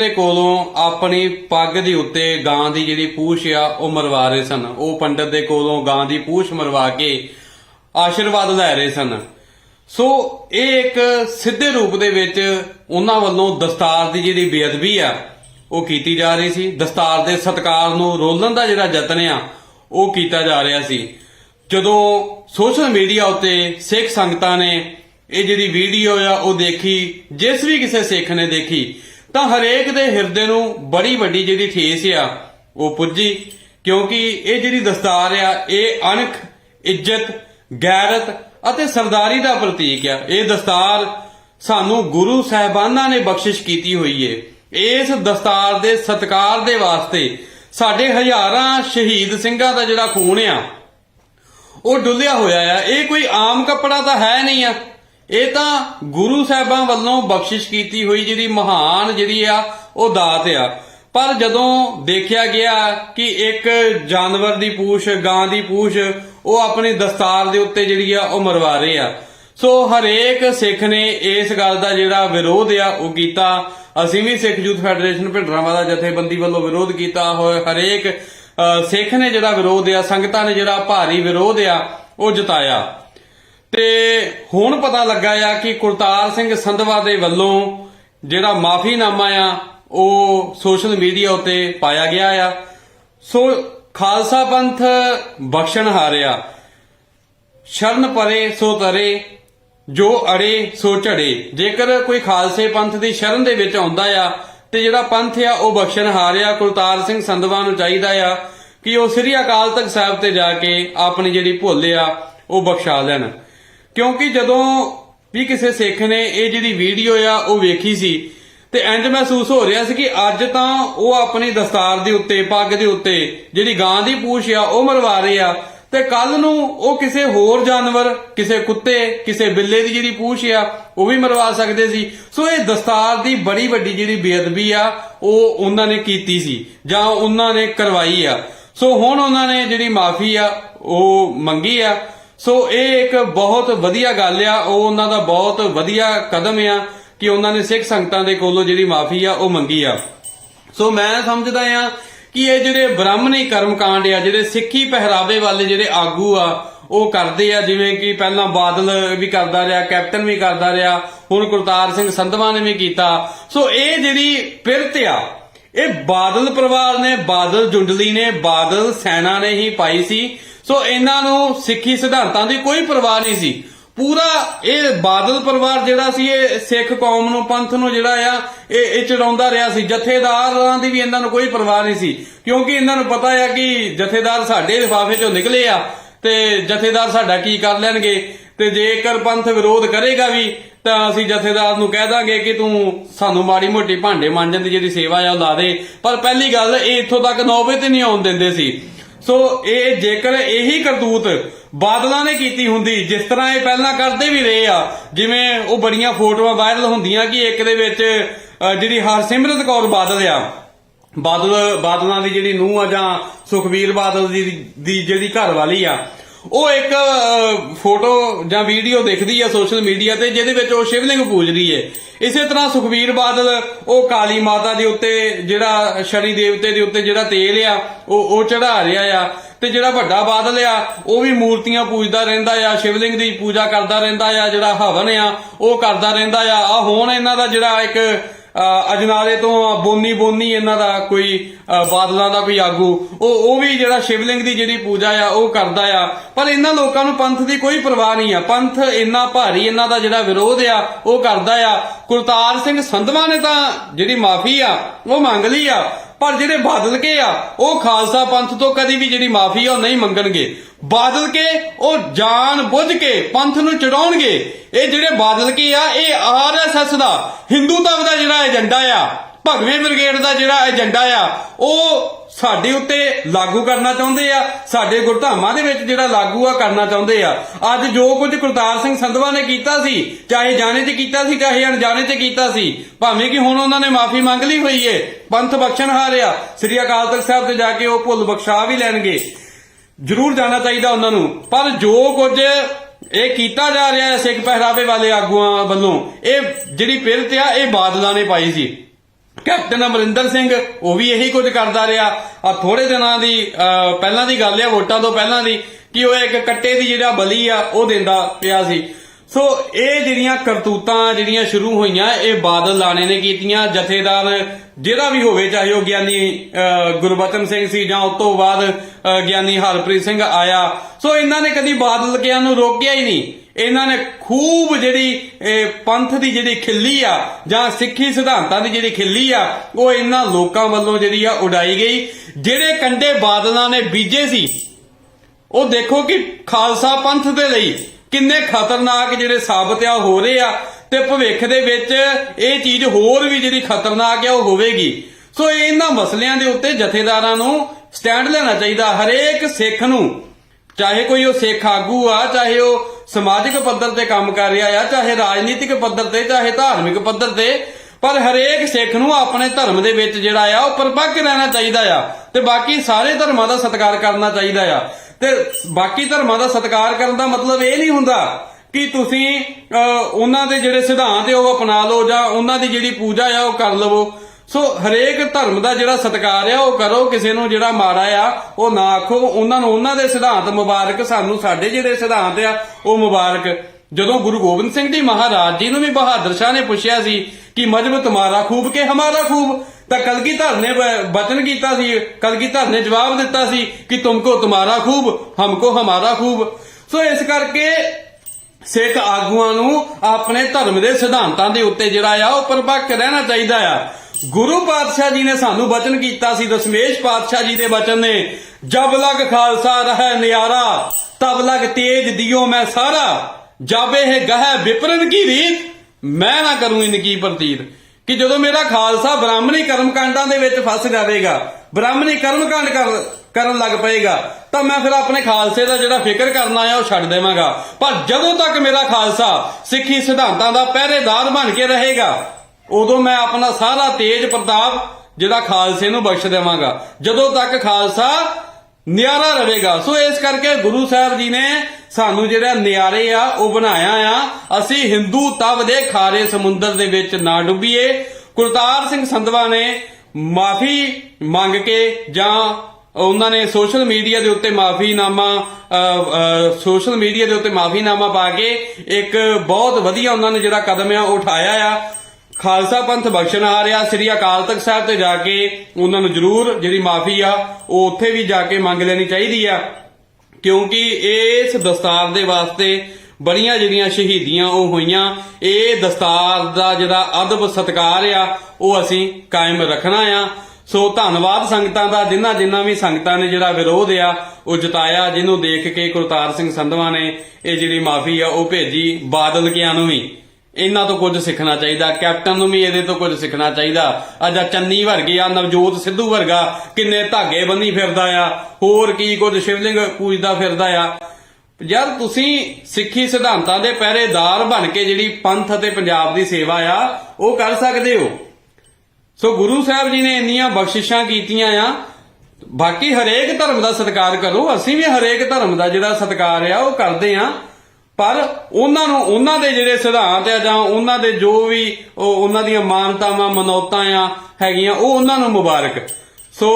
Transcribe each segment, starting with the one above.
ਦੇ ਕੋਲੋਂ ਆਪਣੀ ਪੱਗ ਦੇ ਉੱਤੇ ਗਾਂ ਦੀ ਜਿਹੜੀ ਪੂਛ ਆ, ਉਹ ਮਰਵਾ ਰਹੇ ਸਨ। ਉਹ ਪੰਡਤ ਦੇ ਕੋਲੋਂ ਗਾਂ ਦੀ ਪੂਛ ਮਰਵਾ ਕੇ ਆਸ਼ੀਰਵਾਦ ਲੈ ਰਹੇ ਸਨ। ਸੋ ਇਹ ਇੱਕ ਸਿੱਧੇ ਰੂਪ ਦੇ ਵਿੱਚ ਉਹਨਾਂ ਵੱਲੋਂ ਦਸਤਾਰ ਦੀ ਜਿਹੜੀ ਬੇਅਦਬੀ ਆ, ਉਹ ਕੀਤੀ ਜਾ ਰਹੀ ਸੀ। ਦਸਤਾਰ ਦੇ ਸਤਕਾਰ ਨੂੰ ਰੋਲਣ ਦਾ ਜਿਹੜਾ ਯਤਨ ਆ, ਉਹ ਕੀਤਾ ਜਾ ਰਿਹਾ ਸੀ। ਜਦੋਂ ਸੋਸ਼ਲ ਮੀਡੀਆ ਉੱਤੇ ਸਿੱਖ ਸੰਗਤਾਂ ਨੇ ਇਹ ਜਿਹੜੀ ਵੀਡੀਓ ਆ, ਉਹ ਦੇਖੀ, ਜਿਸ ਵੀ ਕਿਸੇ ਸਿੱਖ ਨੇ ਦੇਖੀ ਤਾਂ ਹਰੇਕ ਦੇ ਹਿਰਦੇ ਨੂੰ ਬੜੀ ਵੱਡੀ ਜਿਹੜੀ ਠੇਸ ਆ, ਉਹ ਪੁੱਜੀ, ਕਿਉਂਕਿ ਇਹ ਜਿਹੜੀ ਦਸਤਾਰ ਆ, ਇਹ ਅਣਖ, ਇੱਜ਼ਤ, ਗੈਰਤ ਅਤੇ ਸਰਦਾਰੀ ਦਾ ਪ੍ਰਤੀਕ ਆ। ਇਹ ਦਸਤਾਰ ਸਾਨੂੰ ਗੁਰੂ ਸਾਹਿਬਾਨਾਂ ਨੇ ਬਖਸ਼ਿਸ਼ ਕੀਤੀ ਹੋਈ ਏ। ਇਸ ਦਸਤਾਰ ਦੇ ਸਤਕਾਰ ਦੇ ਵਾਸਤੇ ਸਾਡੇ ਹਜ਼ਾਰਾਂ ਸ਼ਹੀਦ ਸਿੰਘਾਂ ਦਾ ਜਿਹੜਾ ਖੂਨ ਆ, ਉਹ ਡੁੱਲਿਆ ਹੋਇਆ ਆ। ਇਹ ਕੋਈ ਆਮ ਕੱਪੜਾ ਤਾਂ ਹੈ ਨਹੀਂ ਆ। ਇਹ ਤਾਂ ਗੁਰੂ ਸਾਹਿਬਾਂ ਵੱਲੋਂ ਬਖਸ਼ਿਸ਼ ਕੀਤੀ ਹੋਈ ਜਿਹੜੀ ਮਹਾਨ ਜਿਹੜੀ ਆ, ਉਹ ਦਾਤ ਆ। ਪਰ ਜਦੋਂ ਦੇਖਿਆ ਗਿਆ ਕਿ ਇੱਕ ਜਾਨਵਰ ਦੀ ਪੂਛ, ਗਾਂ ਦੀ ਪੂਛ, ਉਹ ਆਪਣੀ ਦਸਤਾਰ ਦੇ ਉੱਤੇ ਜਿਹੜੀ ਆ, ਉਹ ਮਰਵਾ ਰਹੇ ਆ। ਸੋ ਹਰੇਕ ਸਿੱਖ ਨੇ ਇਸ ਗੱਲ ਦਾ ਜਿਹੜਾ ਵਿਰੋਧ ਆ, ਉਹ ਕੀਤਾ। ਅਸੀਂ ਵੀ ਸਿੱਖ ਯੂਥ ਫੈਡਰੇਸ਼ਨ ਭਿੰਡਰਾਂਵਾਲਾ ਜਥੇਬੰਦੀ ਵੱਲੋਂ ਵਿਰੋਧ ਕੀਤਾ। ਹੋਇਆ ਹਰੇਕ ਸਿੱਖ ਨੇ ਜਿਹੜਾ ਵਿਰੋਧ ਆ, ਸੰਗਤਾਂ ਨੇ ਜਿਹੜਾ ਭਾਰੀ ਵਿਰੋਧ ਆ, ਉਹ ਜਤਾਇਆ। ਤੇ ਹੁਣ ਪਤਾ ਲੱਗਾ ਆ ਕਿ ਕੁਲਤਾਰ ਸਿੰਘ ਸੰਧਵਾ ਦੇ ਵੱਲੋਂ ਜਿਹੜਾ ਮਾਫੀਨਾਮਾ ਆ, ਉਹ ਸੋਸ਼ਲ ਮੀਡੀਆ ਉੱਤੇ ਪਾਇਆ ਗਿਆ ਆ। ਸੋ ਖਾਲਸਾ ਪੰਥ ਬਖਸ਼ਣ ਹਾਰਿਆ। ਸ਼ਰਨ ਪਰੇ ਸੋ ਤਰੇ, ਜੋ ਅੜੇ ਸੋ ਝੜੇ। ਜੇਕਰ ਕੋਈ ਖਾਲਸੇ ਪੰਥ ਦੀ ਸ਼ਰਨ ਦੇ ਵਿੱਚ ਆਉਂਦਾ ਆ, ਤੇ ਜਿਹੜਾ ਪੰਥ ਆ, ਉਹ ਬਖਸ਼ਣ ਹਾਰਿਆ। ਕੁਲਤਾਰ ਸਿੰਘ ਸੰਧਵਾ ਨੂੰ ਚਾਹੀਦਾ ਆ ਕਿ ਉਹ ਸ੍ਰੀ ਅਕਾਲ ਤਖਤ ਸਾਹਿਬ ਤੇ ਜਾ ਕੇ ਆਪਣੀ ਜਿਹੜੀ ਭੁੱਲ ਆ, ਉਹ ਬਖਸ਼ਾ ਲੈਣ। ਕਿਉਂਕਿ ਜਦੋਂ ਵੀ ਕਿਸੇ ਸਿੱਖ ਨੇ ਇਹ ਜਿਹੜੀ ਵੀਡੀਓ ਆ, ਉਹ ਵੇਖੀ ਸੀ, ਤੇ ਇੰਜ ਮਹਿਸੂਸ ਹੋ ਰਿਹਾ ਸੀ ਕਿ ਅੱਜ ਤਾਂ ਉਹ ਆਪਣੀ ਦਸਤਾਰ ਦੇ ਉੱਤੇ, ਪੱਗ ਦੇ ਉੱਤੇ ਜਿਹੜੀ ਗਾਂ ਦੀ ਪੂਛ ਆ, ਉਹ ਮਰਵਾ ਰਹੇ ਆ। ਤੇ ਕੱਲ ਨੂੰ ਉਹ ਕਿਸੇ ਹੋਰ ਜਾਨਵਰ, ਕਿਸੇ ਕੁੱਤੇ, ਕਿਸੇ ਬਿੱਲੇ ਦੀ ਜਿਹੜੀ ਪੂਛ ਆ, ਉਹ ਵੀ ਮਰਵਾ ਸਕਦੇ ਸੀ। ਸੋ ਇਹ ਦਸਤਾਰ ਦੀ ਬੜੀ ਵੱਡੀ ਜਿਹੜੀ ਬੇਅਦਬੀ ਆ, ਉਹ ਉਹਨਾਂ ਨੇ ਕੀਤੀ ਸੀ, ਜਾਂ ਉਹਨਾਂ ਨੇ ਕਰਵਾਈ ਆ। ਸੋ ਹੁਣ ਉਹਨਾਂ ਨੇ ਜਿਹੜੀ ਮਾਫੀ ਆ, ਉਹ ਮੰਗੀ ਆ। ਸੋ ਇਹ ਇੱਕ ਬਹੁਤ ਵਧੀਆ ਗੱਲ ਆ, ਉਹ ਉਹਨਾਂ ਦਾ ਬਹੁਤ ਵਧੀਆ ਕਦਮ ਆ ਕਿ ਉਹਨਾਂ ਨੇ ਸਿੱਖ ਸੰਗਤਾਂ ਦੇ ਕੋਲੋਂ ਜਿਹੜੀ ਮਾਫੀ ਆ, ਉਹ ਮੰਗੀ ਆ। ਸੋ ਮੈਂ ਸਮਝਦਾ ਆ ਕਿ ਇਹ ਜਿਹੜੇ ਬ੍ਰਾਹਮਣੀ ਕਰਮਕਾਂਡ ਆ, ਜਿਹੜੇ ਸਿੱਖੀ ਪਹਿਰਾਵੇ ਵਾਲੇ ਜਿਹੜੇ ਆਗੂ ਆ, ਉਹ ਕਰਦੇ ਆ, ਜਿਵੇਂ ਕਿ ਪਹਿਲਾਂ ਬਾਦਲ ਵੀ ਕਰਦਾ ਰਿਹਾ, ਕੈਪਟਨ ਵੀ ਕਰਦਾ ਰਿਹਾ, ਹੁਣ ਕੁਲਤਾਰ ਸਿੰਘ ਸੰਧਵਾ ਨੇ ਵੀ ਕੀਤਾ। ਸੋ ਇਹ ਜਿਹੜੀ ਪਿਰਤ ਆ, ਇਹ ਬਾਦਲ ਪਰਿਵਾਰ ਨੇ, ਬਾਦਲ ਜੁੰਡਲੀ ਨੇ, ਬਾਦਲ ਸੈਨਾ ਨੇ ਹੀ ਪਾਈ ਸੀ। ਸੋ ਇਹਨਾਂ ਨੂੰ ਸਿੱਖੀ ਸਿਧਾਂਤਾਂ ਦੀ ਕੋਈ ਪਰਵਾਹ ਨਹੀਂ ਸੀ। ਪੂਰਾ ਇਹ ਬਾਦਲ ਪਰਿਵਾਰ ਜਿਹੜਾ ਸੀ, ਇਹ ਸਿੱਖ ਕੌਮ ਨੂੰ, ਪੰਥ ਨੂੰ ਜਿਹੜਾ ਆ, ਇਹ ਇਹ ਚੜਾਉਂਦਾ ਰਿਹਾ ਸੀ। ਜਥੇਦਾਰਾਂ ਦੀ ਵੀ ਇਹਨਾਂ ਨੂੰ ਕੋਈ ਪਰਵਾਹ ਨਹੀਂ ਸੀ। ਕਿਉਂਕਿ ਇਹਨਾਂ ਨੂੰ ਪਤਾ ਆ ਕਿ ਜਥੇਦਾਰ ਸਾਡੇ ਲਿਫਾਫੇ ਚੋਂ ਨਿਕਲੇ ਆ ਤੇ ਜਥੇਦਾਰ ਸਾਡਾ ਕੀ ਕਰ ਲੈਣਗੇ? ਤੇ ਜੇਕਰ ਪੰਥ ਵਿਰੋਧ ਕਰੇਗਾ ਵੀ, ਤਾਂ ਅਸੀਂ ਜਥੇਦਾਰ ਨੂੰ ਕਹਿ ਦਾਂਗੇ ਕਿ ਤੂੰ ਸਾਨੂੰ ਮਾੜੀ ਮੋਟੀ ਭਾਂਡੇ ਮਾਂਜਣ ਦੀ ਜਿਹੜੀ ਸੇਵਾ ਆ, ਉਹ ਲਾ ਦੇ। ਪਰ ਪਹਿਲੀ ਗੱਲ, ਇਹ ਇੱਥੋਂ ਤੱਕ ਨੌਬੇ ਤੇ ਨਹੀਂ ਆਉਣ ਦਿੰਦੇ ਸੀ। ਸੋ ਇਹ ਜੇਕਰ ਇਹੀ ਕਰਤੂਤ ਬਾਦਲਾਂ ਨੇ ਕੀਤੀ ਹੁੰਦੀ, ਜਿਸ ਤਰ੍ਹਾਂ ਇਹ ਪਹਿਲਾਂ ਕਰਦੇ ਵੀ ਰਹੇ ਆ, ਜਿਵੇਂ ਉਹ ਬੜੀਆਂ ਫੋਟੋਆਂ ਵਾਇਰਲ ਹੁੰਦੀਆਂ ਕਿ ਇੱਕ ਦੇ ਵਿੱਚ ਜਿਹੜੀ ਹਰਸਿਮਰਤ ਕੌਰ ਬਾਦਲ ਆ, ਬਾਦਲ, ਬਾਦਲਾਂ ਦੀ ਜਿਹੜੀ ਨੂੰਹ ਆ ਜਾਂ ਸੁਖਵੀਰ ਬਾਦਲ ਦੀ ਦੀ ਜਿਹੜੀ ਘਰ ਵਾਲੀ ਆ, ਉਹ ਇੱਕ ਫੋਟੋ ਜਾਂ ਵੀਡੀਓ ਦੇਖਦੀ ਆ ਸੋਸ਼ਲ ਮੀਡੀਆ ਤੇ, ਜਿਹਦੇ ਵਿੱਚ ਉਹ ਸ਼ਿਵਲਿੰਗ ਪੂਜਦੀ ਏ। ਇਸੇ ਤਰ੍ਹਾਂ ਸੁਖਵੀਰ ਬਾਦਲ, ਉਹ ਕਾਲੀ ਮਾਤਾ ਦੇ ਉੱਤੇ ਜਿਹੜਾ ਸ਼ਨੀ ਦੇਵਤੇ ਦੇ ਉੱਤੇ ਜਿਹੜਾ ਤੇਲ ਆ, ਉਹ ਉਹ ਚੜਾ ਰਿਹਾ ਆ। ਤੇ ਜਿਹੜਾ ਵੱਡਾ ਬਾਦਲ ਆ, ਉਹ ਵੀ ਮੂਰਤੀਆਂ ਪੂਜਦਾ ਰਹਿੰਦਾ ਆ, ਸ਼ਿਵਲਿੰਗ ਦੀ ਪੂਜਾ ਕਰਦਾ ਰਹਿੰਦਾ ਆ, ਜਿਹੜਾ ਹਵਨ ਆ, ਉਹ ਕਰਦਾ ਰਹਿੰਦਾ ਆ। ਆ ਹੁਣ ਇਹਨਾਂ ਦਾ ਜਿਹੜਾ ਇੱਕ ਅਜਨਾਲੇ ਤੋਂ ਬੋਨੀ ਬੋਨੀ ਇਹਨਾਂ ਦਾ ਕੋਈ ਬਾਦਲਾਂ ਦਾ ਕੋਈ ਆਗੂ। ਉਹ ਉਹ ਵੀ ਜਿਹੜਾ ਸ਼ਿਵਲਿੰਗ ਦੀ ਜਿਹੜੀ ਪੂਜਾ ਆ, ਉਹ ਕਰਦਾ ਆ। ਪਰ ਇਹਨਾਂ ਲੋਕਾਂ ਨੂੰ ਪੰਥ ਦੀ ਕੋਈ ਪਰਵਾਹ ਨਹੀਂ ਆ। ਪੰਥ ਇੰਨਾ ਭਾਰੀ ਇਹਨਾਂ ਦਾ ਜਿਹੜਾ ਵਿਰੋਧ ਆ, ਉਹ ਕਰਦਾ ਆ। ਕੁਲਤਾਰ ਸਿੰਘ ਸੰਧਵਾ ਨੇ ਤਾਂ ਜਿਹੜੀ ਮਾਫੀ ਆ, ਉਹ ਮੰਗ ਲਈ ਆ। ਪਰ ਜਿਹੜੇ ਬਾਦਲ ਕੇ ਆ, ਉਹ ਖਾਲਸਾ ਪੰਥ ਤੋਂ ਕਦੀ ਵੀ ਜਿਹੜੀ ਮਾਫੀ ਆ, ਉਹ ਨਹੀਂ ਮੰਗਣਗੇ। ਬਾਦਲ ਕੇ, ਉਹ ਜਾਣ ਬੁੱਝ ਕੇ, ਪੰਥ ਨੂੰ ਚੜਾਉਣਗੇ। ਇਹ ਜਿਹੜੇ ਬਾਦਲ ਕੇ ਆ, ਇਹ ਆਰਐਸਐਸ ਦਾ ਹਿੰਦੂਤਵ ਦਾ ਜਿਹੜਾ ਏਜੰਡਾ ਆ, ਭਗਵੇਂ ਬ੍ਰਿਗੇਡ ਦਾ ਜਿਹੜਾ ਏਜੰਡਾ ਆ, ਉਹ ਸਾਡੇ ਉੱਤੇ ਲਾਗੂ ਕਰਨਾ ਚਾਹੁੰਦੇ ਆ, ਸਾਡੇ ਗੁਰਧਾਮਾਂ ਦੇ ਵਿੱਚ ਜਿਹੜਾ ਲਾਗੂ ਆ, ਕਰਨਾ ਚਾਹੁੰਦੇ ਆ। ਅੱਜ ਜੋ ਕੁਝ ਕੁਲਤਾਰ ਸਿੰਘ ਸੰਧਵਾ ਨੇ ਕੀਤਾ ਸੀ, ਚਾਹੇ ਜਾਣੇ 'ਚ ਕੀਤਾ ਸੀ, ਚਾਹੇ ਅਣਜਾਣੇ 'ਚ ਕੀਤਾ ਸੀ, ਭਾਵੇਂ ਕਿ ਹੁਣ ਉਹਨਾਂ ਨੇ ਮਾਫੀ ਮੰਗ ਲਈ ਹੋਈ ਏ, ਪੰਥ ਬਖਸ਼ਣ ਹਾਰਿਆ ਸ੍ਰੀ ਅਕਾਲ ਤਖਤ ਸਾਹਿਬ ਤੇ ਜਾ ਕੇ ਉਹ ਭੁੱਲ ਬਖਸ਼ਾ ਵੀ ਲੈਣਗੇ। ਜ਼ਰੂਰ ਜਾਣਾ ਚਾਹੀਦਾ ਉਹਨਾਂ ਨੂੰ। ਪਰ ਜੋ ਕੁਝ ਇਹ ਕੀਤਾ ਜਾ ਰਿਹਾ ਹੈ ਸਿੱਖ ਪਹਿਰਾਵੇ ਵਾਲੇ ਆਗੂਆਂ ਵੱਲੋਂ ਇਹ ਜਿਹੜੀ ਪਿਰਤ ਆ ਇਹ ਬਾਦਲਾਂ ਨੇ ਪਾਈ ਸੀ। ਕੈਪਟਨ ਅਮਰਿੰਦਰ ਸਿੰਘ ਉਹ ਵੀ ਇਹੀ ਕੁਝ ਕਰਦਾ ਰਿਹਾ। ਆ ਥੋੜੇ ਦਿਨਾਂ ਦੀ ਅਹ, ਪਹਿਲਾਂ ਦੀ ਗੱਲ ਆ ਵੋਟਾਂ ਤੋਂ ਪਹਿਲਾਂ ਦੀ ਕਿ ਉਹ ਇੱਕ ਕੱਟੇ ਦੀ ਜਿਹੜਾ ਬਲੀ ਆ ਉਹ ਦਿੰਦਾ ਪਿਆ ਸੀ। ਸੋ ਇਹ ਜਿਹੜੀਆਂ ਕਰਤੂਤਾਂ ਜਿਹੜੀਆਂ ਸ਼ੁਰੂ ਹੋਈਆਂ, ਇਹ ਬਾਦਲ ਲਾਣੇ ਨੇ ਕੀਤੀਆਂ, ਜਥੇਦਾਰ ਜਿਹੜਾ ਵੀ ਹੋਵੇ, ਚਾਹੇ ਉਹ ਗਿਆਨੀ ਗੁਰਬਚਨ ਸਿੰਘ ਸੀ ਜਾਂ ਉਸ ਤੋਂ ਬਾਅਦ ਗਿਆਨੀ ਹਰਪ੍ਰੀਤ ਸਿੰਘ ਆਇਆ। ਸੋ ਇਹਨਾਂ ਨੇ ਕਦੀ ਬਾਦਲ ਕਿਆਂ ਨੂੰ ਰੋਕਿਆ ਹੀ ਨਹੀਂ। ਇਹਨਾਂ ਨੇ ਖੂਬ ਜਿਹੜੀ ਇਹ ਪੰਥ ਦੀ ਜਿਹੜੀ ਖਿੱਲੀ ਆ, ਜਾਂ ਸਿੱਖੀ ਸਿਧਾਂਤਾਂ ਦੀ ਜਿਹੜੀ ਖਿੱਲੀ ਆ, ਉਹ ਇਹਨਾਂ ਲੋਕਾਂ ਵੱਲੋਂ ਜਿਹੜੀ ਆ ਉਡਾਈ ਗਈ। ਜਿਹੜੇ ਕੰਡੇ ਬਾਦਲਾਂ ਨੇ ਬੀਜੇ ਸੀ, ਉਹ ਦੇਖੋ ਕਿ ਖਾਲਸਾ ਪੰਥ ਦੇ ਲਈ ਕਿੰਨੇ ਖਤਰਨਾਕ ਜਿਹੜੇ ਸਾਬਤ ਆ ਹੋ ਰਹੇ ਆ ਤੇ ਭਵਿੱਖ ਦੇ ਵਿੱਚ ਇਹ ਚੀਜ਼ ਹੋਰ ਵੀ ਜਿਹੜੀ ਖਤਰਨਾਕ ਆ, ਉਹ ਹੋਵੇਗੀ। ਸੋ ਇਹਨਾਂ ਮਸਲਿਆਂ ਦੇ ਉੱਤੇ ਜਥੇਦਾਰਾਂ ਨੂੰ ਸਟੈਂਡ ਲੈਣਾ ਚਾਹੀਦਾ ਹਰੇਕ ਸਿੱਖ ਨੂੰ। ਚਾਹੇ ਕੋਈ ਉਹ ਸਿੱਖ ਆਗੂ ਆ, ਚਾਹੇ ਉਹ ਸਮਾਜਿਕ ਪੱਧਰ ਤੇ ਕੰਮ ਕਰ ਰਿਹਾ ਆ, ਚਾਹੇ ਰਾਜਨੀਤਿਕ ਪੱਧਰ ਤੇ, ਚਾਹੇ ਧਾਰਮਿਕ ਪੱਧਰ ਤੇ, ਪਰ ਹਰੇਕ ਸਿੱਖ ਨੂੰ ਆਪਣੇ ਧਰਮ ਦੇ ਵਿੱਚ ਜਿਹੜਾ ਆ, ਉਹ ਪਰਪੱਕ ਰਹਿਣਾ ਚਾਹੀਦਾ ਆ ਤੇ ਬਾਕੀ ਸਾਰੇ ਧਰਮਾਂ ਦਾ ਸਤਿਕਾਰ ਕਰਨਾ ਚਾਹੀਦਾ ਆ। ਤੇ ਬਾਕੀ ਧਰਮਾਂ ਦਾ ਸਤਿਕਾਰ ਕਰਨ ਦਾ ਮਤਲਬ ਇਹ ਨਹੀਂ ਹੁੰਦਾ ਕਿ ਤੁਸੀਂ ਉਹਨਾਂ ਦੇ ਜਿਹੜੇ ਸਿਧਾਂਤ ਆ ਉਹ ਅਪਣਾ ਲਓ ਜਾਂ ਉਹਨਾਂ ਦੀ ਜਿਹੜੀ ਪੂਜਾ ਆ ਉਹ ਕਰ ਲਵੋ। ਸੋ ਹਰੇਕ ਧਰਮ ਦਾ ਜਿਹੜਾ ਸਤਿਕਾਰ ਆ ਉਹ ਕਰੋ, ਕਿਸੇ ਨੂੰ ਜਿਹੜਾ ਮਾੜਾ ਆ ਉਹ ਨਾ ਆਖੋ। ਉਹਨਾਂ ਨੂੰ ਉਹਨਾਂ ਦੇ ਸਿਧਾਂਤ ਮੁਬਾਰਕ, ਸਾਨੂੰ ਸਾਡੇ ਜਿਹੜੇ ਸਿਧਾਂਤ ਆ ਉਹ ਮੁਬਾਰਕ। ਜਦੋਂ ਗੁਰੂ ਗੋਬਿੰਦ ਸਿੰਘ ਜੀ ਮਹਾਰਾਜ ਜੀ ਨੂੰ ਵੀ ਬਹਾਦਰ ਸ਼ਾਹ ਨੇ ਪੁੱਛਿਆ ਸੀ ਕਿ ਮਜਬ ਤੁਮਾਰਾ ਖੂਬ ਕੇ ਹਮਾਰਾ ਖੂਬ? ਤਾਂ ਕਲਗੀਧਰ ਨੇ ਬ- ਬਚਨ ਕੀਤਾ ਸੀ ਕਲਗੀਧਰ ਨੇ ਜਵਾਬ ਦਿੱਤਾ ਸੀ ਕਿ ਤੁਮਕੋ ਤੁਮਾਰਾ ਖੂਬ, ਹਮਕੋ ਹਮਾਰਾ ਖੂਬ। ਸੋ ਇਸ ਕਰਕੇ ਸਿੱਖ ਆਗੂਆਂ ਨੂੰ ਆਪਣੇ ਧਰਮ ਦੇ ਸਿਧਾਂਤਾਂ ਦੇ ਉੱਤੇ ਜਿਹੜਾ ਆ, ਉਹ ਪਰਪੱਕ ਰਹਿਣਾ ਚਾਹੀਦਾ ਆ। ਗੁਰੂ ਪਾਤਸ਼ਾਹ ਜੀ ਨੇ ਸਾਨੂੰ ਬਚਨ ਕੀਤਾ ਸੀ, ਦਸ਼ਮੇਸ਼ ਪਾਤਸ਼ਾਹ ਜੀ ਦੇ ਬਚਨ ਨੇ, ਜਬ ਲਗ ਖਾਲਸਾ ਰਹਿ ਨਿਆਰਾ, ਤਬ ਲਗ ਤੇਜ ਦਿਓ ਮੈਂ ਸਾਰਾ, ਜਬ ਇਹ ਗਹਿ ਵਿਪਰਨ ਕੀ ਰੀਤ, ਮੈਂ ਨਾ ਕਰੂੰ ਇਨਕੀ ਪ੍ਰਤੀਤ। ਕਿ ਜਦੋਂ ਮੇਰਾ ਖਾਲਸਾ ਬ੍ਰਾਹਮਣੀ ਕਰਮਕਾਂਡਾਂ ਦੇ ਵਿੱਚ ਫਸ ਜਾਵੇਗਾ, ਬ੍ਰਾਹਮਣੀ ਕਰਮਕਾਂਡ ਕਰ, ਕਰਨ ਲੱਗ ਪਏਗਾ, ਤਾਂ ਮੈਂ ਫਿਰ ਆਪਣੇ ਖਾਲਸੇ ਦਾ ਜਿਹੜਾ ਫਿਕਰ ਕਰਨਾ ਆ ਉਹ ਛੱਡ ਦੇਵਾਂਗਾ। ਪਰ ਜਦੋਂ ਤੱਕ ਮੇਰਾ ਖਾਲਸਾ ਸਿੱਖੀ ਸਿਧਾਂਤਾਂ ਦਾ ਪਹਿਰੇਦਾਰ ਬਣ ਕੇ ਰਹੇਗਾ, ਉਦੋਂ ਮੈਂ ਆਪਣਾ ਸਾਰਾ ਤੇਜ ਪ੍ਰਤਾਪ ਜਿਹੜਾ ਖਾਲਸੇ ਨੂੰ ਬਖਸ਼ ਦੇਵਾਂਗਾ। ਜਦੋਂ ਤੱਕ ਖਾਲਸਾ ਨਿਆਰਾ ਰਹੇਗਾ। ਸੋ ਇਸ ਕਰਕੇ ਗੁਰੂ ਸਾਹਿਬ ਜੀ ਨੇ ਸਾਨੂੰ ਜਿਹੜਾ ਨਿਆਰੇ ਆ, ਉਹ ਬਣਾਇਆ ਆ। ਅਸੀਂ ਹਿੰਦੂ ਤਵ ਦੇ ਖਾਰੇ ਸਮੁੰਦਰ ਦੇ ਵਿੱਚ ਨਾ ਡੁੱਬੀਏ। ਕੁਲਤਾਰ ਸਿੰਘ ਸੰਧਵਾ ਨੇ ਮਾਫੀ ਮੰਗ ਕੇ ਜਾਂ ਉਹਨਾਂ ਨੇ ਸੋਸ਼ਲ ਮੀਡੀਆ ਦੇ ਉੱਤੇ ਮਾਫੀਨਾਮਾ ਸੋਸ਼ਲ ਮੀਡੀਆ ਦੇ ਉੱਤੇ ਮਾਫੀਨਾਮਾ ਪਾ ਕੇ ਇੱਕ ਬਹੁਤ ਵਧੀਆ ਉਹਨਾਂ ਨੇ ਜਿਹੜਾ ਕਦਮ ਆ, ਉਹ ਉਠਾਇਆ ਆ। ਖਾਲਸਾ ਪੰਥ ਬਖਸ਼ਣ ਆ ਰਿਹਾ, ਸ੍ਰੀ ਅਕਾਲ ਤਖਤ ਸਾਹਿਬ ਤੇ ਜਾ ਕੇ ਉਹਨਾਂ ਨੂੰ ਜ਼ਰੂਰ ਜਿਹੜੀ ਮਾਫੀ ਆ, ਉਹ ਉੱਥੇ ਵੀ ਜਾ ਕੇ ਮੰਗ ਲੈਣੀ ਚਾਹੀਦੀ ਆ। ਕਿਉਂਕਿ ਇਸ ਦਸਤਾਰ ਦੇ ਵਾਸਤੇ ਬੜੀਆਂ ਜਿਹੜੀਆਂ ਸ਼ਹੀਦੀਆਂ ਉਹ ਹੋਈਆਂ, ਇਹ ਦਸਤਾਰ ਦਾ ਜਿਹੜਾ ਅਦਬ ਸਤਕਾਰ ਆ, ਉਹ ਅਸੀਂ ਕਾਇਮ ਰੱਖਣਾ ਆ। ਸੋ ਧੰਨਵਾਦ ਸੰਗਤਾਂ ਦਾ, ਜਿਨ੍ਹਾਂ ਜਿਨ੍ਹਾਂ ਵੀ ਸੰਗਤਾਂ ਨੇ ਜਿਹੜਾ ਵਿਰੋਧ ਆ, ਉਹ ਜਤਾਇਆ, ਜਿਹਨੂੰ ਦੇਖ ਕੇ ਕੁਲਤਾਰ ਸਿੰਘ ਸੰਧਵਾ ਨੇ ਇਹ ਜਿਹੜੀ ਮਾਫੀ ਆ, ਉਹ ਭੇਜੀ ਬਾਦਲ ਕਿਆਂ ਨੂੰ ਵੀ। ਇਹਨਾਂ ਤੋਂ ਕੁਝ ਸਿੱਖਣਾ ਚਾਹੀਦਾ, ਕੈਪਟਨ ਨੂੰ ਵੀ ਇਹਦੇ ਤੋਂ ਕੁਝ ਸਿੱਖਣਾ ਚਾਹੀਦਾ। ਅੱਜ ਆ ਚੰਨੀ ਵਰਗੇ ਆ ਨਵਜੋਤ ਸਿੱਧੂ ਵਰਗਾ ਕਿੰਨੇ ਧਾਗੇ ਬੰਨੀ ਫਿਰਦਾ ਆ, ਹੋਰ ਕੀ ਕੁਝ ਸ਼ਿਵਲਿੰਗ ਪੂਜਦਾ ਫਿਰਦਾ ਆ। ਯਾਰ ਤੁਸੀਂ ਸਿੱਖੀ ਸਿਧਾਂਤਾਂ ਦੇ ਪਹਿਰੇਦਾਰ ਬਣ ਕੇ ਜਿਹੜੀ ਪੰਥ ਅਤੇ ਪੰਜਾਬ ਦੀ ਸੇਵਾ ਆ, ਉਹ ਕਰ ਸਕਦੇ ਹੋ। ਸੋ ਗੁਰੂ ਸਾਹਿਬ ਜੀ ਨੇ ਇੰਨੀਆਂ ਬਖਸ਼ਿਸ਼ਾਂ ਕੀਤੀਆਂ ਆ। ਬਾਕੀ ਹਰੇਕ ਧਰਮ ਦਾ ਸਤਿਕਾਰ ਕਰੋ, ਅਸੀਂ ਵੀ ਹਰੇਕ ਧਰਮ ਦਾ ਜਿਹੜਾ ਸਤਿਕਾਰ ਆ, ਉਹ ਕਰਦੇ ਆ। ਪਰ ਉਹਨਾਂ ਨੂੰ, ਉਹਨਾਂ ਦੇ ਜਿਹੜੇ ਸਿਧਾਂਤ ਆ ਜਾਂ ਉਹਨਾਂ ਦੇ ਜੋ ਵੀ ਉਹਨਾਂ ਦੀਆਂ ਮਾਨਤਾਵਾਂ, ਮਨੌਤਾਂ ਆ ਹੈਗੀਆਂ, ਉਹ ਉਹਨਾਂ ਨੂੰ ਮੁਬਾਰਕ। ਸੋ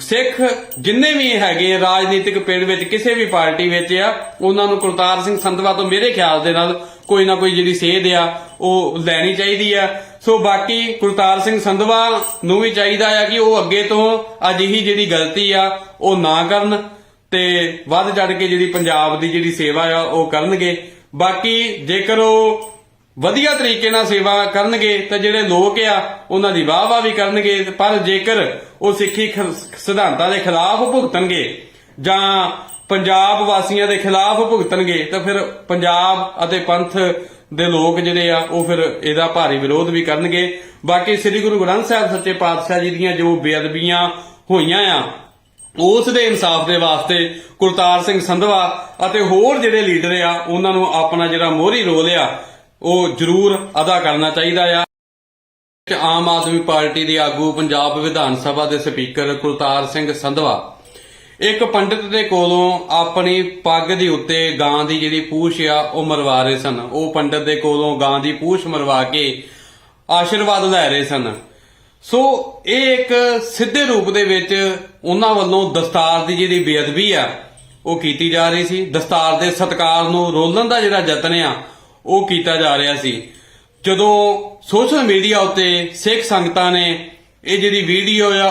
ਸਿੱਖ ਜਿੰਨੇ ਵੀ ਹੈਗੇ ਰਾਜਨੀਤਿਕ ਪਿੰਡ ਵਿੱਚ, ਕਿਸੇ ਵੀ ਪਾਰਟੀ ਵਿੱਚ ਆ, ਉਹਨਾਂ ਨੂੰ ਕੁਲਤਾਰ ਸਿੰਘ ਸੰਧਵਾ ਤੋਂ ਮੇਰੇ ਖਿਆਲ ਦੇ ਨਾਲ ਕੋਈ ਨਾ ਕੋਈ ਜਿਹੜੀ ਸੇਧ ਆ, ਉਹ ਲੈਣੀ ਚਾਹੀਦੀ ਆ। ਸੋ ਬਾਕੀ ਕੁਲਤਾਰ ਸਿੰਘ ਸੰਧਵਾ ਨੂੰ ਵੀ ਚਾਹੀਦਾ ਆ ਕਿ ਉਹ ਅੱਗੇ ਤੋਂ ਅਜਿਹੀ ਜਿਹੜੀ ਗਲਤੀ ਆ, ਉਹ ਨਾ ਕਰਨ। ਤੇ ਵੱਧ ਚੜ ਕੇ ਜਿਹੜੀ ਪੰਜਾਬ ਦੀ ਜਿਹੜੀ ਸੇਵਾ ਆ, ਉਹ ਕਰਨਗੇ। ਬਾਕੀ ਜੇਕਰ ਉਹ ਵਧੀਆ ਤਰੀਕੇ ਨਾਲ ਸੇਵਾ ਕਰਨਗੇ, ਤਾਂ ਜਿਹੜੇ ਲੋਕ ਆ, ਉਹਨਾਂ ਦੀ ਵਾਹ ਵਾਹ ਵੀ ਕਰਨਗੇ। ਪਰ ਜੇਕਰ ਉਹ ਸਿੱਖੀ ਸਿਧਾਂਤਾਂ ਦੇ ਖਿਲਾਫ ਭੁਗਤਣਗੇ ਜਾਂ ਪੰਜਾਬ ਵਾਸੀਆਂ ਦੇ ਖਿਲਾਫ ਭੁਗਤਣਗੇ, ਤਾਂ ਫਿਰ ਪੰਜਾਬ ਅਤੇ ਪੰਥ ਦੇ ਲੋਕ ਜਿਹੜੇ ਆ, ਉਹ ਫਿਰ ਇਹਦਾ ਭਾਰੀ ਵਿਰੋਧ ਵੀ ਕਰਨਗੇ। ਬਾਕੀ ਸ੍ਰੀ ਗੁਰੂ ਗ੍ਰੰਥ ਸਾਹਿਬ ਸੱਚੇ ਪਾਤਸ਼ਾਹ ਜੀ ਦੀਆਂ ਜੋ ਬੇਅਦਬੀਆਂ ਹੋਈਆਂ ਆ ਉਸ ਦੇ ਇਨਸਾਫ ਦੇ ਵਾਸਤੇ ਕੁਲਤਾਰ ਸਿੰਘ ਸੰਧਵਾ ਅਤੇ ਹੋਰ ਜਿਹੜੇ ਲੀਡਰ ਆ, ਉਹਨਾਂ ਨੂੰ ਆਪਣਾ ਜਿਹੜਾ ਮੋਹਰੀ ਰੋਲ ਆ, ਉਹ ਜ਼ਰੂਰ ਅਦਾ ਕਰਨਾ ਚਾਹੀਦਾ ਆ। ਆਮ ਆਦਮੀ ਪਾਰਟੀ ਦੇ ਆਗੂ ਪੰਜਾਬ ਵਿਧਾਨ ਸਭਾ ਦੇ ਸਪੀਕਰ ਕੁਲਤਾਰ ਸਿੰਘ ਸੰਧਵਾ। ਇੱਕ ਪੰਡਿਤ ਦੇ ਕੋਲੋਂ ਆਪਣੀ ਪੱਗ ਦੇ ਉੱਤੇ ਗਾਂ ਦੀ ਜਿਹੜੀ ਪੂਛ ਆ, ਉਹ ਮਰਵਾ ਰਹੇ ਸਨ। ਉਹ ਪੰਡਿਤ ਦੇ ਕੋਲੋਂ ਗਾਂ ਦੀ ਪੂਛ ਮਰਵਾ ਕੇ ਆਸ਼ੀਰਵਾਦ ਲੈ ਰਹੇ ਸਨ। ਸੋ ਇਹ ਇੱਕ ਸਿੱਧੇ ਰੂਪ ਦੇ ਵਿੱਚ ਉਹਨਾਂ ਵੱਲੋਂ ਦਸਤਾਰ ਦੀ ਜਿਹੜੀ ਬੇਅਦਬੀ ਆ, ਉਹ ਕੀਤੀ ਜਾ ਰਹੀ ਸੀ। ਦਸਤਾਰ ਦੇ ਸਤਕਾਰ ਨੂੰ ਰੋਲਣ ਦਾ ਜਿਹੜਾ ਯਤਨ ਆ, ਉਹ ਕੀਤਾ ਜਾ ਰਿਹਾ ਸੀ। ਜਦੋਂ ਸੋਸ਼ਲ ਮੀਡੀਆ ਉੱਤੇ ਸਿੱਖ ਸੰਗਤਾਂ ਨੇ ਇਹ ਜਿਹੜੀ ਵੀਡੀਓ ਆ